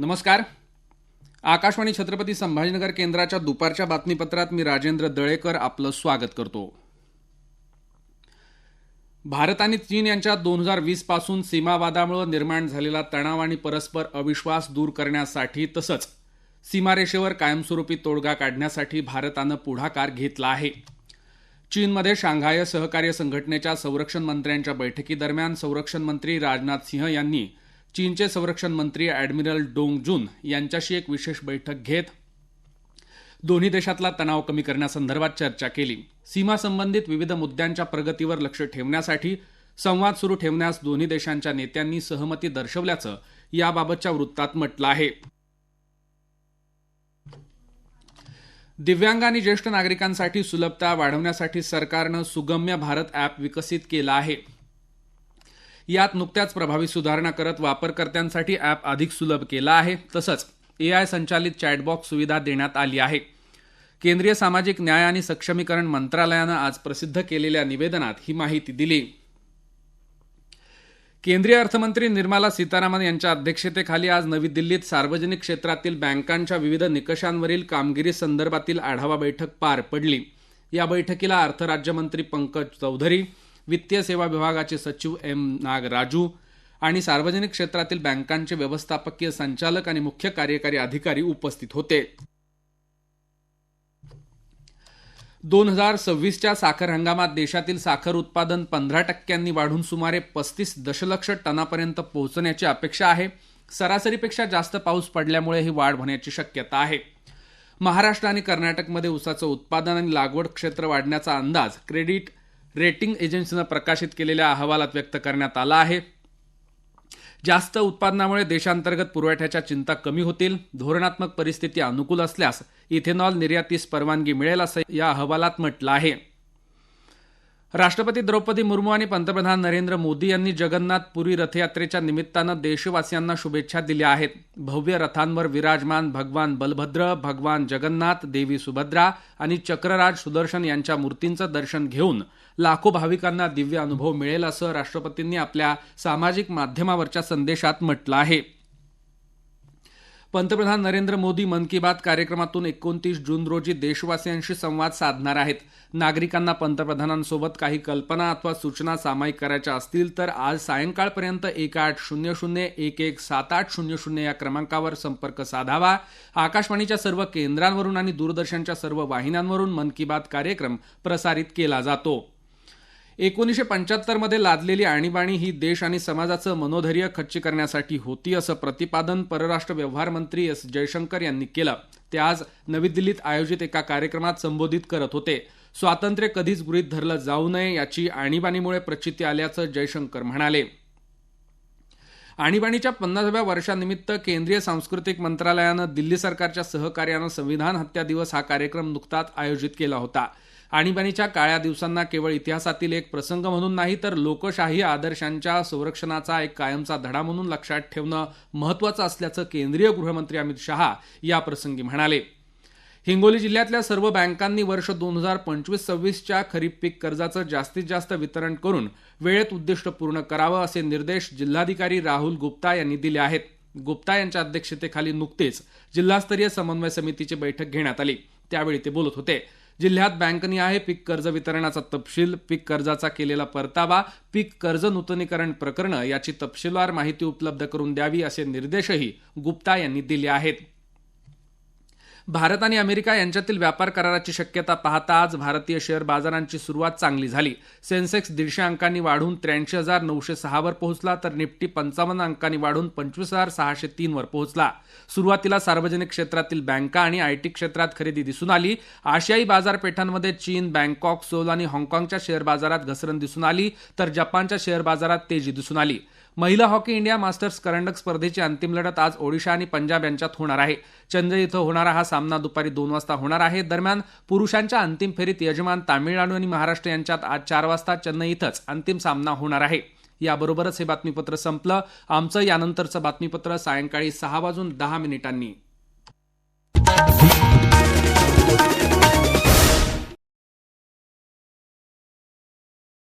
नमस्कार. आकाशवाणी छत्रपती संभाजीनगर केंद्राच्या दुपारच्या बातमीपत्रात मी राजेंद्र दळेकर आपलं स्वागत करतो. भारत आणि चीन यांच्या दोन हजार वीसपासून सीमावादामुळे निर्माण झालेला तणाव आणि परस्पर अविश्वास दूर करण्यासाठी तसंच सीमारेषेवर कायमस्वरूपी तोडगा काढण्यासाठी भारतानं पुढाकार घेतला आहे. चीनमध्ये शांघाय सहकार्य संघटनेच्या संरक्षण मंत्र्यांच्या बैठकीदरम्यान संरक्षण मंत्री राजनाथ सिंह यांनी चीनचे संरक्षण मंत्री ॲडमिरल डोंग जून यांच्याशी एक विशेष बैठक घेत दोन्ही देशातला तणाव कमी करण्यासंदर्भात चर्चा केली. सीमा संबंधित विविध मुद्द्यांच्या प्रगतीवर लक्ष ठेवण्यासाठी संवाद सुरू ठेवण्यास दोन्ही देशांच्या नेत्यांनी सहमती दर्शवल्याचं याबाबतच्या वृत्तात म्हटलं आहे. दिव्यांग आणि ज्येष्ठ नागरिकांसाठी सुलभता वाढवण्यासाठी सरकारनं सुगम्य भारत ॲप विकसित केलं आहे. यात नुकत्याच प्रभावी सुधारणा करत वापरकर्त्यांसाठी ॲप अधिक सुलभ केलं आहे. तसंच एआय संचालित चॅटबॉक्स सुविधा देण्यात आली आहे. केंद्रीय सामाजिक न्याय आणि सक्षमीकरण मंत्रालयानं आज प्रसिद्ध केलेल्या निवेदनात ही माहिती दिली. केंद्रीय अर्थमंत्री निर्मला सीतारामन यांच्या अध्यक्षतेखाली आज नवी दिल्लीत सार्वजनिक क्षेत्रातील बँकांच्या विविध निकषांवरील कामगिरी संदर्भातील आढावा बैठक पार पडली. या बैठकीला अर्थ राज्यमंत्री पंकज चौधरी वित्तीय सेवा विभागाचे सचिव एम नागराजू आणि सार्वजनिक क्षेत्रातील बँकांचे व्यवस्थापकीय संचालक आणि मुख्य कार्यकारी अधिकारी उपस्थित होते. दोन हजार सव्वीसच्या साखर हंगामात देशातील साखर उत्पादन पंधरा टक्क्यांनी वाढून सुमारे पस्तीस दशलक्ष टनापर्यंत पोहोचण्याची अपेक्षा आहे. सरासरीपेक्षा जास्त पाऊस पडल्यामुळे ही वाढ होण्याची शक्यता आहे. महाराष्ट्र आणि कर्नाटकमध्ये ऊसाचं उत्पादन आणि लागवड क्षेत्र वाढण्याचा अंदाज क्रेडिट रेटिंग एजन्सीनं प्रकाशित केलेल्या अहवालात व्यक्त करण्यात आला आहे. जास्त उत्पादनामुळे देशांतर्गत पुरवठ्याच्या चिंता कमी होतील. धोरणात्मक परिस्थिती अनुकूल असल्यास इथेनॉल निर्यातीस परवानगी मिळेल असं या अहवालात म्हटलं आहे. राष्ट्रपती द्रौपदी मुर्मू आणि पंतप्रधान नरेंद्र मोदी यांनी जगन्नाथ पुरी रथयात्रेच्या निमित्तानं देशवासियांना शुभेच्छा दिल्या आहेत. भव्य रथांवर विराजमान भगवान बलभद्र भगवान जगन्नाथ देवी सुभद्रा आणि चक्रराज सुदर्शन यांच्या मूर्तींचं दर्शन घेऊन लाखो भाविकांना दिव्य अनुभव मिळेल असं राष्ट्रपतींनी आपल्या सामाजिक माध्यमावरच्या संदेशात म्हटलं आहे. पंतप्रधान नरेंद्र मोदी मन की बात कार्यक्रमातून एकोणतीस जून रोजी देशवासियांशी संवाद साधणार आहेत. नागरिकांना पंतप्रधानांसोबत काही कल्पना अथवा सूचना सामायिक करायच्या असतील तर आज सायंकाळपर्यंत एक आठ शून्य शून्य एक एक सात आठ शून्य शून्य या क्रमांकावर संपर्क साधावा. आकाशवाणीच्या सर्व केंद्रांवरून आणि दूरदर्शनच्या सर्व वाहिन्यांवरून मन की बात कार्यक्रम प्रसारित केला जातो. एकोणीसशे पंच्याहत्तरमध्ये लादलेली आणीबाणी ही देश आणि समाजाचं मनोधैर्य खच्ची करण्यासाठी होती असं प्रतिपादन परराष्ट्र व्यवहार मंत्री एस जयशंकर यांनी केलं. ते आज नवी दिल्लीत आयोजित एका कार्यक्रमात संबोधित करत होते. स्वातंत्र्य कधीच गृहीत धरलं जाऊ नये याची आणीबाणीमुळे प्रचिती आल्याचं जयशंकर म्हणाले. आणीबाणीच्या पन्नासाव्या वर्षानिमित्त केंद्रीय सांस्कृतिक मंत्रालयानं दिल्ली सरकारच्या सहकार्यानं संविधान हत्या दिवस हा कार्यक्रम नुकताच आयोजित केला होता. आणीबाणीच्या काळ्या दिवसांना केवळ इतिहासातील एक प्रसंग म्हणून नाही तर लोकशाही आदर्शांच्या संरक्षणाचा एक कायमचा धडा म्हणून लक्षात ठेवणं महत्वाचं असल्याचं केंद्रीय गृहमंत्री अमित शहा या प्रसंगी म्हणाले. हिंगोली जिल्ह्यातल्या सर्व बँकांनी वर्ष दोन हजार पंचवीस सव्वीसच्या खरीप पीक कर्जाचं जास्तीत जास्त वितरण करून वेळेत उद्दिष्ट पूर्ण करावं असे निर्देश जिल्हाधिकारी राहुल गुप्ता यांनी दिले आहेत. गुप्ता यांच्या अध्यक्षतेखाली नुकतेच जिल्हास्तरीय समन्वय समितीची बैठक घेण्यात आली. त्यावेळी ते बोलत होते. जिल्ह्यात बँकनी आहे पीक कर्ज वितरणाचा तपशील पीक कर्जाचा केलेला परतावा पीक कर्ज नूतनीकरण प्रकरणं याची तपशीलवार माहिती उपलब्ध करून द्यावी असे निर्देशही गुप्ता यांनी दिले आहेत. भारत आणि अमेरिका यांच्यातील व्यापार कराराची शक्यता पाहता आज भारतीय शेअर बाजारांची सुरुवात चांगली झाली. सेन्सेक्स दीडशे अंकांनी वाढून त्र्याऐंशी हजार नऊशे सहावर पोहोचला तर निफ्टी पंचावन्न अंकांनी वाढून पंचवीस हजार सहाशे तीनवर पोहोचला. सुरुवातीला सार्वजनिक क्षेत्रातील बँका आणि आयटी क्षेत्रात खरेदी दिसून आली. आशियाई बाजारपेठांमध्ये चीन बँकॉक सोल आणि हाँगकाँगच्या शेअर बाजारात घसरण दिसून आली तर जपानच्या शेअर बाजारात तेजी दिसून आली. महिला हॉकी इंडिया मास्टर्स करंडक स्पर्धेची अंतिम लढत आज ओडिशा आणि पंजाब यांच्यात होणार आहे. चेन्नई इथं होणारा हा सामना दुपारी दोन वाजता होणार आहे. दरम्यान पुरुषांच्या अंतिम फेरीत यजमान तामिळनाडू आणि महाराष्ट्र यांच्यात आज चार वाजता चेन्नई इथंच अंतिम सामना होणार आहे. याबरोबरच हे बातमीपत्र संपलं. आमचं यानंतरचं बातमीपत्र सायंकाळी सहा वाजून दहा मिनिटांनी.